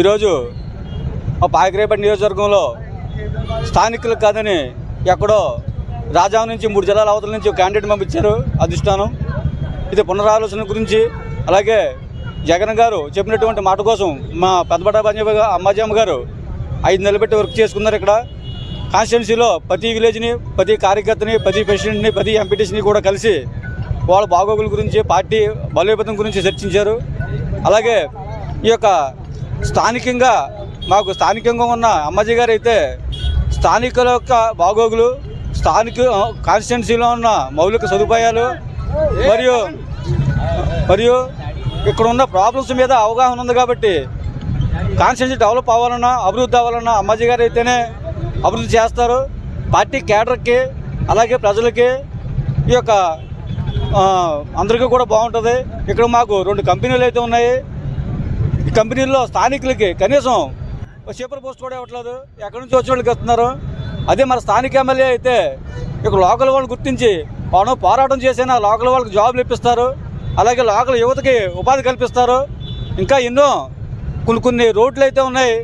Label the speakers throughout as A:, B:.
A: ఈరోజు మా పాయకరేపల్లి నియోజకవర్గంలో స్థానికులకు కాదని ఎక్కడో రాజాం నుంచి మూడు జిల్లాల అవతల నుంచి ఒక క్యాండిడేట్ పంపించారు. అధిష్టానం. ఇది పునరాలోచన గురించి. అలాగే జగన్ గారు చెప్పినటువంటి మాట కోసం మా పెద్దపడ పంజాబ్ అమ్మాజమ్మ గారు ఐదు నెలలు పెట్టి వర్క్ చేసుకున్నారు ఇక్కడ. కాన్స్టిట్యున్సీలో ప్రతి విలేజ్ని ప్రతి కార్యకర్తని ప్రతి ప్రెసిడెంట్ని ప్రతి ఎంపీటీసీని కూడా కలిసి వాళ్ళ బాగోగుల గురించి పార్టీ బలోపేతం గురించి చర్చించారు. అలాగే ఈ యొక్క స్థానికంగా మాకు స్థానికంగా ఉన్న అమ్మాజీ గారు అయితే స్థానికుల యొక్క బాగోగులు స్థానిక కాన్స్టిట్యున్సీలో ఉన్న మౌలిక సదుపాయాలు మరియు మరియు ఇక్కడ ఉన్న ప్రాబ్లమ్స్ మీద అవగాహన ఉంది కాబట్టి కాన్స్టిట్యున్సీ డెవలప్ అవ్వాలన్నా అభివృద్ధి అవ్వాలన్నా అమ్మాజీ గారు అయితేనే అభివృద్ధి చేస్తారు. పార్టీ కేడర్కి అలాగే ప్రజలకి ఈ యొక్క అందరికీ కూడా బాగుంటుంది. ఇక్కడ మాకు రెండు కంపెనీలు అయితే ఉన్నాయి. ఈ కంపెనీల్లో స్థానికులకి కనీసం ఒక సూపర్ పోస్ట్ కూడా ఇవ్వట్లేదు. ఎక్కడి నుంచి వచ్చిన వాళ్ళకి ఇస్తున్నారు? అదే మన స్థానిక ఎమ్మెల్యే అయితే ఇక లోకల్ వాళ్ళు గుర్తించి మనం పోరాటం చేసినా లోకల్ వాళ్ళకి జాబ్లు ఇప్పిస్తారు. అలాగే లోకల్ యువతకి ఉపాధి కల్పిస్తారు. ఇంకా ఎన్నో కొన్ని కొన్ని రోడ్లు అయితే ఉన్నాయి.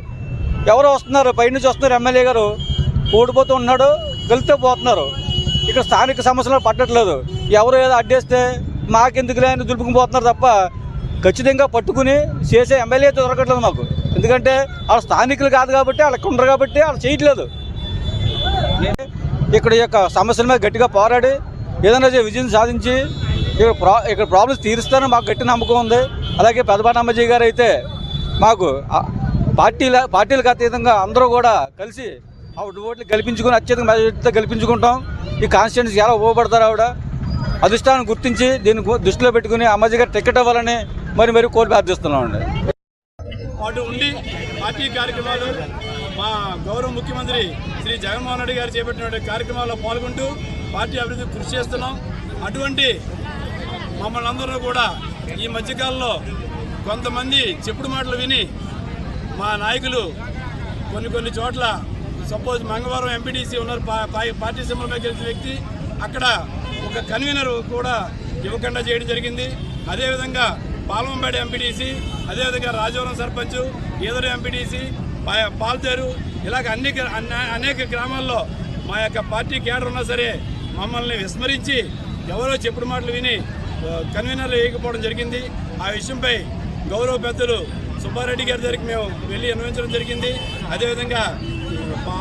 A: ఎవరు వస్తున్నారు పైనుంచి వస్తున్నారు ఎమ్మెల్యే గారు. ఓడిపోతూ ఉన్నాడు గెలితే పోతున్నారు. ఇక్కడ స్థానిక సమస్యలు పట్టట్లేదు. ఎవరు ఏదో అడ్డేస్తే మాకెందుకులే అని దులుపుకుపోతున్నారు తప్ప ఖచ్చితంగా పట్టుకుని చేసే ఎమ్మెల్యే దొరకట్లేదు మాకు. ఎందుకంటే వాళ్ళ స్థానికులు కాదు కాబట్టి వాళ్ళకి ఉండరు కాబట్టి వాళ్ళు చేయట్లేదు. ఇక్కడ ఈ యొక్క సమస్యల మీద గట్టిగా పోరాడి ఏదైనా విజయం సాధించి ఇక్కడ ప్రా ఇక్కడ ప్రాబ్లమ్స్ తీరుస్తారని మాకు గట్టి నమ్మకం ఉంది. అలాగే పెదపాటి అమ్మజీ గారు అయితే మాకు పార్టీల పార్టీలకు అతీతంగా అందరూ కూడా కలిసి ఆవిడ ఓట్లు గెలిపించుకుని అత్యధిక మెజారిటీతో గెలిపించుకుంటాం. ఈ కాన్స్టిట్యున్సీ ఎలా ఉపయోగపడతారు ఆవిడ? అధిష్టానం గుర్తించి దీన్ని దృష్టిలో పెట్టుకుని అమ్మాజీ గారు టికెట్ ఇవ్వాలని మరి మరి కోరి ప్రార్థిస్తున్నామండి
B: పాటు ఉండి పార్టీ కార్యక్రమాలు మా గౌరవ ముఖ్యమంత్రి శ్రీ జగన్మోహన్ రెడ్డి గారు చేపట్టిన కార్యక్రమాల్లో పాల్గొంటూ పార్టీ అభివృద్ధి కృషి చేస్తున్నాం. అటువంటి మమ్మల్ని అందరూ కూడా ఈ మధ్యకాలంలో కొంతమంది చెప్పుడు మాటలు విని మా నాయకులు కొన్ని కొన్ని చోట్ల సపోజ్ మంగళవారం ఎంపీటీసీ ఉన్నారు పార్టీ సింబల్ మీద గెలిచిన వ్యక్తి అక్కడ ఒక కన్వీనర్ కూడా ఇవ్వకుండా చేయడం జరిగింది. అదేవిధంగా పాలమంపేట ఎంపీటీసీ అదేవిధంగా రాజవరం సర్పంచ్ ఈదరు ఎంపీటీసీ పాల్తేరు ఇలాగ అన్ని అనేక గ్రామాల్లో మా యొక్క పార్టీ కేడర్ ఉన్నా సరే మమ్మల్ని విస్మరించి ఎవరో చెప్పుడు మాటలు విని కన్వీనర్లు వేయకపోవడం జరిగింది. ఆ విషయంపై గౌరవ పెద్దలు సుబ్బారెడ్డి గారి దగ్గరికి మేము వెళ్ళి విన్నవించడం జరిగింది. అదేవిధంగా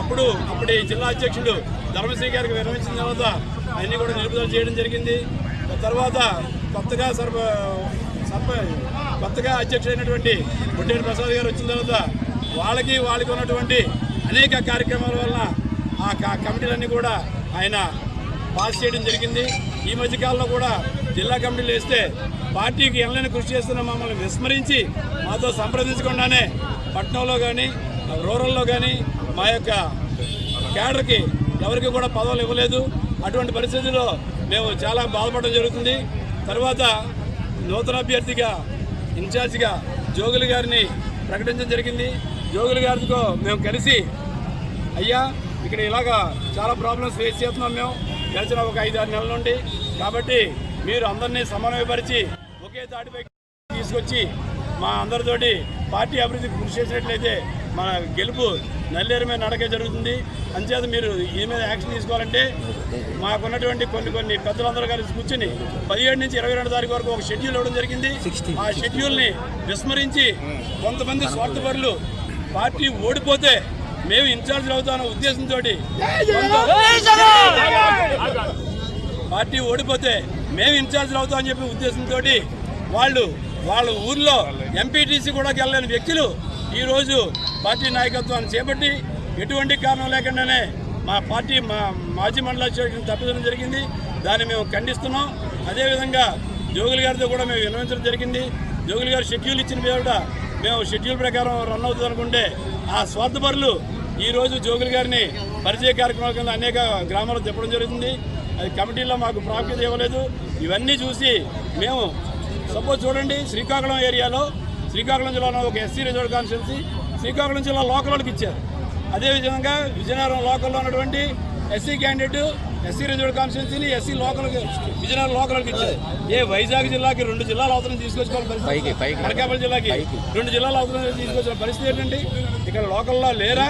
B: అప్పుడు అప్పటి జిల్లా అధ్యక్షుడు ధర్మశ్రీ గారికి విరమించిన తర్వాత అన్నీ కూడా నిలుపుదల చేయడం జరిగింది. తర్వాత కొత్తగా సర్ప కొత్తగా కొత్తగా అధ్యక్షుడైనటువంటి బుడ్డేటి ప్రసాద్ గారు వచ్చిన తర్వాత వాళ్ళకి వాళ్ళకి ఉన్నటువంటి అనేక కార్యక్రమాల వలన ఆ కమిటీలన్నీ కూడా ఆయన పాస్ చేయడం జరిగింది. ఈ మధ్యకాలంలో కూడా జిల్లా కమిటీలు వేస్తే పార్టీకి ఎనలేని కృషి చేస్తున్న మమ్మల్ని విస్మరించి మాతో సంప్రదించకుండానే పట్టణంలో కానీ రూరల్లో కానీ మా యొక్క క్యాడర్కి ఎవరికి కూడా పదవులు ఇవ్వలేదు. అటువంటి పరిస్థితుల్లో మేము చాలా బాధపడడం జరుగుతుంది. తర్వాత నూతన అభ్యర్థిగా ఇన్ఛార్జిగా జోగులు గారిని ప్రకటించడం జరిగింది. జోగులు గారితో మేము కలిసి అయ్యా ఇక్కడ ఇలాగా చాలా ప్రాబ్లమ్స్ ఫేస్ చేస్తున్నాం మేము. గడిచిన ఒక ఐదు ఆరు నెలల నుండి. కాబట్టి మీరు అందరినీ సమన్వయపరిచి ఒకే దాటిపై తీసుకొచ్చి మా అందరితోటి పార్టీ అభివృద్ధికి కృషి చేసినట్లయితే మన గెలుపు నల్లేరు మీద నడకే జరుగుతుంది. అంచేత మీరు ఈ మీద యాక్షన్ తీసుకోవాలంటే మాకున్నటువంటి కొన్ని కొన్ని పెద్దలందరూ కలిసి కూర్చుని పదిహేడు నుంచి ఇరవై రెండు తారీఖు వరకు ఒక షెడ్యూల్ ఇవ్వడం జరిగింది. ఆ షెడ్యూల్ని విస్మరించి కొంతమంది స్వార్థపరులు పార్టీ ఓడిపోతే మేము ఇన్ఛార్జ్ అవుతామన్న ఉద్దేశంతో పార్టీ ఓడిపోతే మేము ఇన్ఛార్జ్లు అవుతామని చెప్పి ఉద్దేశంతో వాళ్ళు వాళ్ళ ఊర్లో ఎంపీటీసీ కూడా వెళ్ళలేని వ్యక్తులు ఈరోజు పార్టీ నాయకత్వాన్ని చేపట్టి ఎటువంటి కారణం లేకుండానే మా పార్టీ మా మాజీ మండల తప్పించడం జరిగింది. దాన్ని మేము ఖండిస్తున్నాం. అదేవిధంగా జోగులు గారితో కూడా మేము విన్నవించడం జరిగింది. జోగులు గారు షెడ్యూల్ ఇచ్చిన పేరుట మేము షెడ్యూల్ ప్రకారం రన్ అవుతుంది అనుకుంటే ఆ స్వార్థపరులు ఈరోజు జోగులు గారిని పరిచయ కార్యక్రమాల కింద అనేక గ్రామాల్లో చెప్పడం జరుగుతుంది. అది కమిటీలో మాకు ప్రాప్యత ఇవ్వలేదు. ఇవన్నీ చూసి మేము సపోజ్ చూడండి శ్రీకాకుళం ఏరియాలో శ్రీకాకుళం జిల్లాలో ఒక ఎస్సీ రిజర్వ్ కాన్స్టిట్యున్సీ శ్రీకాకుళం జిల్లా లోకల్ వాళ్ళకి ఇచ్చారు. అదేవిధంగా విజయనగరం లోకల్లో ఉన్నటువంటి ఎస్సీ క్యాండిడేట్ ఎస్సీ రిజర్వ్ కాన్స్టిట్యున్సీని ఎస్సీ లోకల్ విజయనగరం లోకల్కి ఇచ్చారు. ఏ వైజాగ్ జిల్లాకి రెండు జిల్లాల అవసరం తీసుకొచ్చుకోవాలి పరిస్థితి అనకాపల్లి జిల్లాకి రెండు జిల్లాల అవసరం తీసుకొచ్చిన పరిస్థితి ఏంటండి ఇక్కడ లోకల్లో లేరా?